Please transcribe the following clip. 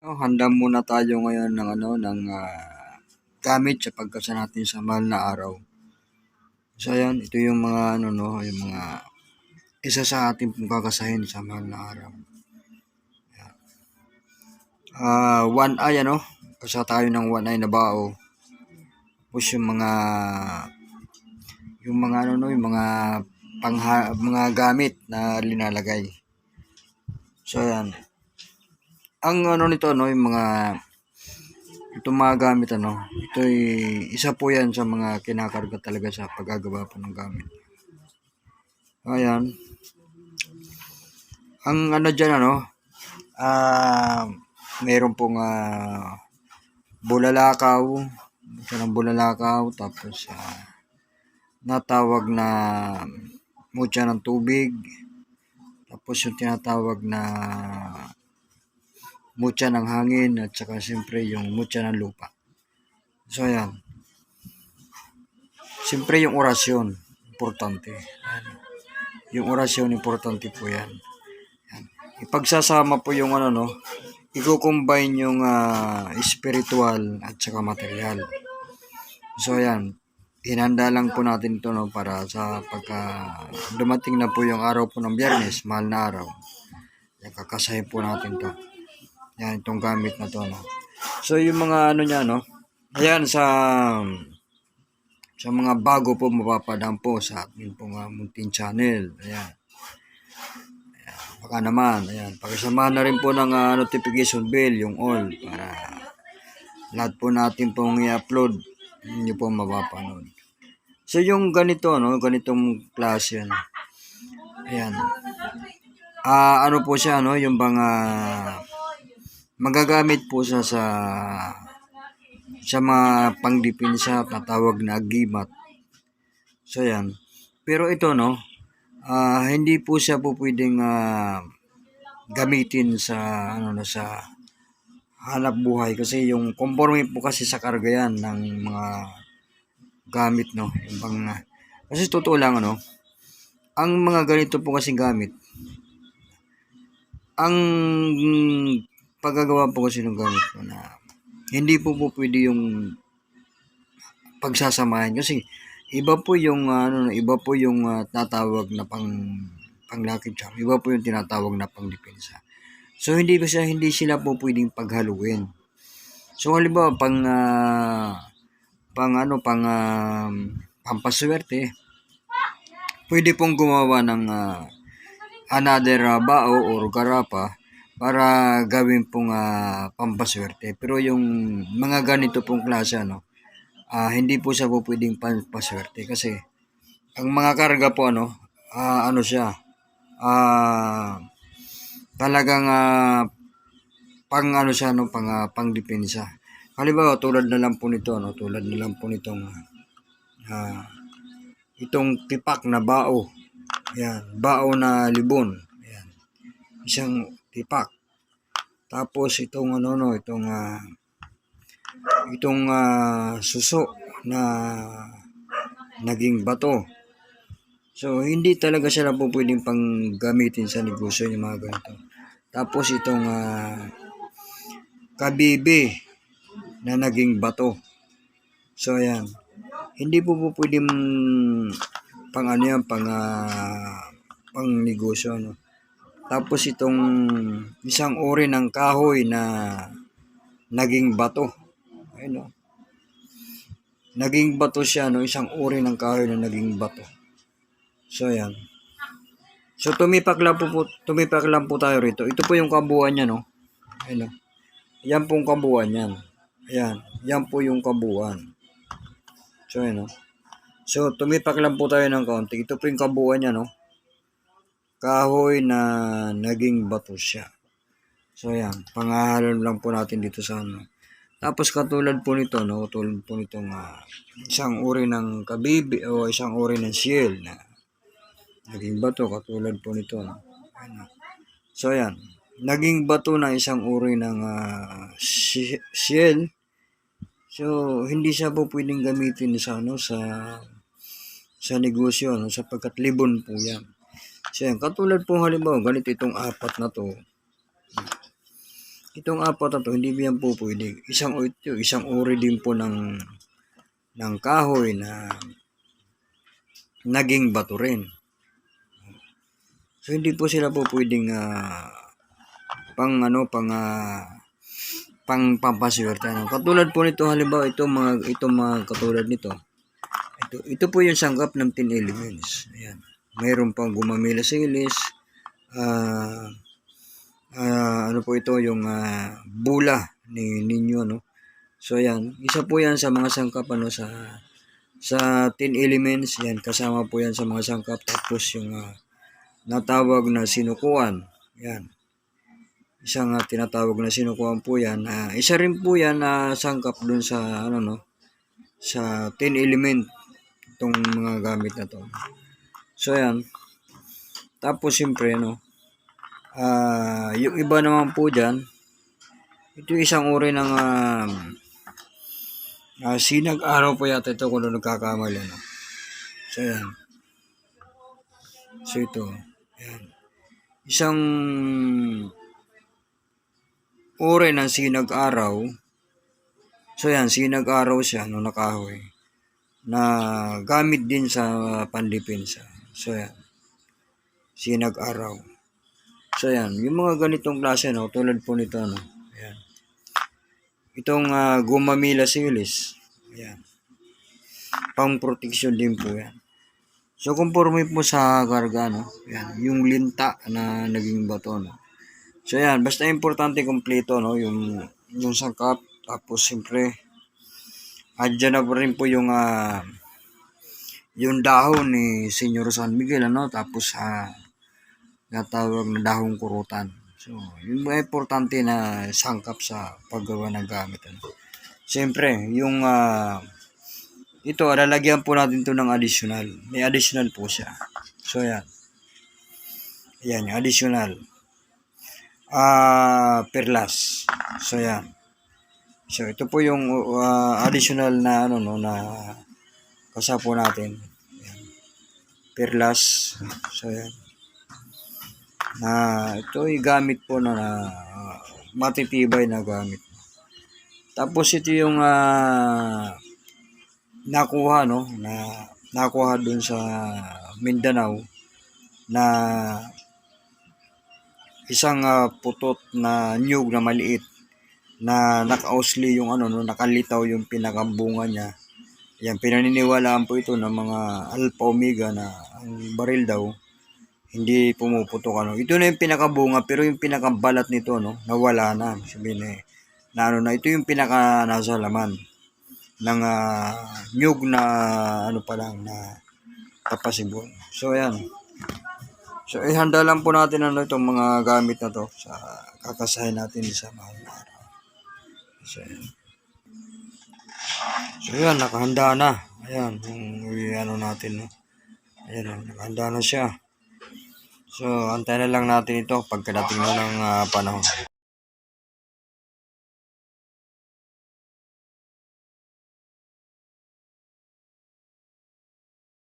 Oh, handa muna tayo ngayon ng ano ng ah, gamit sa pagkasa natin sa mahal na araw. So ayan, ito yung mga ano no, yung mga isa sa ating pagkakasahin sa mahal na araw. Ah, one eye ano, kasa tayo ng one eye na bao. Tapos yung mga yung mga ano no, yung mga pangha, mga gamit na linalagay. So ayan, ang ano nito no yung mga itong mga gamit ano ito isa po yan sa mga kinakarga talaga sa paggagawa po ng gamit. Ayan. Ang ano dyan ano ah meron pong ah bulalakaw. Ito ng bulalakaw tapos ah, natawag na mutya ng tubig. Tapos yung tinatawag na mutya ng hangin at saka siyempre yung mutya ng lupa. So ayan. Siyempre yung orasyon, importante. Ayan. Yung orasyon, importante po yan. Ayan. Ipagsasama po yung ano no, i-combine yung ah, spiritual at saka material. So ayan, hinanda lang po natin ito no, para sa pagka dumating na po yung araw po ng biyernes, mahal na araw. Yan, kakasahin po natin to. Yan, itong gamit na to, no. So, yung mga ano niya, no. Ayan, sa sa mga bago po mapapadaan po sa ating pong uh, Muntin Channel. Ayan. Ayan. Baka naman, ayan. Pakisamahan na rin po ng ah, notification bell, yung all, para lahat po natin pong i-upload, hindi po mapapanood. So, yung ganito, no, ganitong klase, ano. Ayan. Ah, ano po siya, no, yung bang ah, magagamit po siya sa sa mga pangdipinsa na tawag na gimat. So yan. Pero ito no, ah, hindi po siya po pwedeng ah, gamitin sa ano na sa hanap buhay kasi yung conforme po kasi sa karga yan ng mga gamit no, yung bang ah, kasi totoo lang ano, ang mga ganito po kasi gamit ang paggagawa po kasi ng gamit ko na hindi po po pwede yung pagsasamahin kasi iba po yung ano iba po yung ah, tatawag na pang panglakid charm iba po yung tinatawag na pangdepensa so hindi ko siya hindi sila po pwedeng paghaluin. So halimbawa pang ah, pang ano pang ah, pampaswerte pwede pong gumawa ng ah, another ah, bao or garapa para gawin pong ah, pampaswerte. Pero yung mga ganito pong klase, ano, ah, hindi po siya po pwedeng pampaswerte kasi ang mga karga po, ano, ah, ano siya, ah, talagang ah, pang ano siya, no, pang, ah, pang depensa. Halimbawa, tulad na lang po nito, no, tulad na lang po nitong ah, itong tipak na bao. Yan, bao na libon. Yan. Isang tipak. Tapos itong ano no, itong ah, itong ah, suso na naging bato. So hindi talaga siya po pwedeng pang gamitin sa negosyo yung mga ganito. Tapos itong ah, kabibi na naging bato. So ayan. Hindi po po pwedeng pang ano yan, pang ah, pang negosyo no. Tapos itong isang uri ng kahoy na naging bato. Ayun no. Naging bato siya, no? Isang uri ng kahoy na naging bato. So, ayan. So, tumipak lang po, po tumipak lang po tayo rito. Ito po yung kabuuan niya, no? Ayun, no? Yan pong kabuuan yan. Ayan. Yan po yung kabuuan. So, ayan, no? So, tumipak lang po tayo ng kaunti. Ito po yung kabuuan niya, no? Kahoy na naging bato siya. So yan, pangahalon lang po natin dito sa ano. Tapos katulad po nito, no, tulad po nitong uh, isang uri ng kabibi o isang uri ng shield na naging bato katulad po nito. No. Ano. So yan, naging bato na isang uri ng uh, shield. So hindi siya po pwedeng gamitin sa ano sa sa negosyo no sapagkat libon po yan. So yan, katulad po halimbawa, ganito itong apat na to. Itong apat na to, hindi yan po pwede. Isang, ito, isang uri din po ng, ng kahoy na naging bato rin. So, hindi po sila po pwedeng ah, pang ano, pang ah, pang pampaswerte. Ano. Katulad po nito, halimbawa, ito mga, ito mga katulad nito. Ito, ito po yung sangkap ng 10 elements. Ayan. Mayroon pang gumamila silis, ah, ah, ano po ito, yung ah, bula ni ninyo, no? So, ayan. Isa po yan sa mga sangkap, ano, sa sa 10 elements, yan, kasama po yan sa mga sangkap. Tapos yung ah, natawag na sinukuan, yan. Isang ah, tinatawag na sinukuan po yan. Ah, isa rin po yan na sangkap dun sa, ano, no, sa 10 element itong mga gamit na to. So, yan. Tapos, siyempre, no, ah yung iba naman po dyan, ito isang uri ng ah, ah, sinag-araw po yata ito kung ano nagkakamali. No? So, yan. So, ito. Yan. Isang uri ng sinag-araw. So, yan. Sinag-araw siya no nakahoy na gamit din sa pandepensa. So, yan. Sinag-araw. So, yan. Yung mga ganitong klase, no, tulad po nito, no. Ayan. Itong ah, gumamila silis. Ayan. Pang protection din po yan. So, conforme po sa karga, no. Ayan. Yung linta na naging bato, no. So, ayan. Basta importante kompleto, no. Yung, yung sangkap. Tapos, siyempre, andyan na po rin po yung ah, yung dahon ni Senyor San Miguel, ano. Tapos, ah, natawag na dahong kurutan. So, yung mga importante na sangkap sa paggawa ng gamit. Ano. Siyempre, yung ah, ito, lalagyan po natin to ng additional. May additional po siya. So, yan. Yan, yung additional. Ah, perlas. So, yan. So, ito po yung ah, additional na ano no na kasapo natin. Yan. Perlas. So, yan na ito ay gamit po na, na matitibay na gamit. Tapos ito yung ah, nakuha no na nakuha dun sa Mindanao na isang ah, putot na nyug na maliit na nakausli yung ano no nakalitaw yung pinakambunga niya. Yan pinaniniwalaan po ito ng mga alpha omega na ang baril daw hindi pumuputok ano. Ito na yung pinakabunga pero yung pinakabalat nito no, nawala na. Sabihin eh, na ano na ito yung pinaka nasa laman ng ah, nyug na ano pa lang na tapasibon. So ayan. So ihanda lang po natin ano itong mga gamit na to sa kakasahin natin sa mahal araw. So ayan. So ayan, nakahanda na. Ayan, yung ano natin no. Ayan, oh, nakahanda na siya. So, antayin na lang natin ito pagkadating na ng ah, panahon.